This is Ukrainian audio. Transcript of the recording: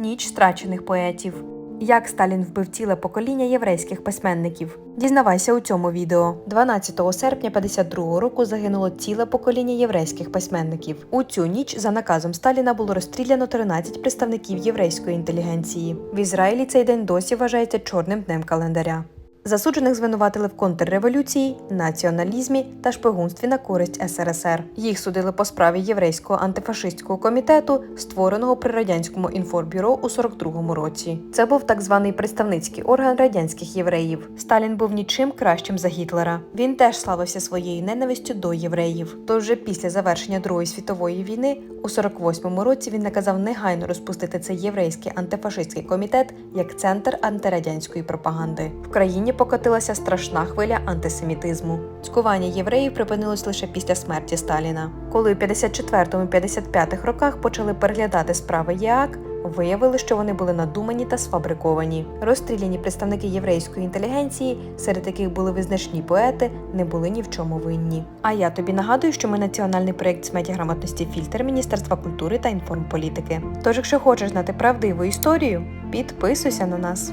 Ніч страчених поетів. Як Сталін вбив ціле покоління єврейських письменників? Дізнавайся у цьому відео. 12 серпня 52 року загинуло ціле покоління єврейських письменників. У цю ніч за наказом Сталіна було розстріляно 13 представників єврейської інтелігенції. В Ізраїлі цей день досі вважається чорним днем календаря. Засуджених звинуватили в контрреволюції, націоналізмі та шпигунстві на користь СРСР. Їх судили по справі єврейського антифашистського комітету, створеного при радянському інформбюро у 42-му році. Це був так званий представницький орган радянських євреїв. Сталін був нічим кращим за Гітлера. Він теж славився своєю ненавистю до євреїв. Тож вже після завершення Другої світової війни у 48-му році він наказав негайно розпустити цей єврейський антифашистський комітет як центр антирадянської пропаганди. В країні покотилася страшна хвиля антисемітизму. Цькування євреїв припинилось лише після смерті Сталіна. Коли у 54-55 роках почали переглядати справи ЄАК, виявили, що вони були надумані та сфабриковані. Розстріляні представники єврейської інтелігенції, серед яких були визначні поети, не були ні в чому винні. А я тобі нагадую, що ми національний проєкт з медіаграмотності фільтр Міністерства культури та інформполітики. Тож, якщо хочеш знати правдиву історію, підписуйся на нас.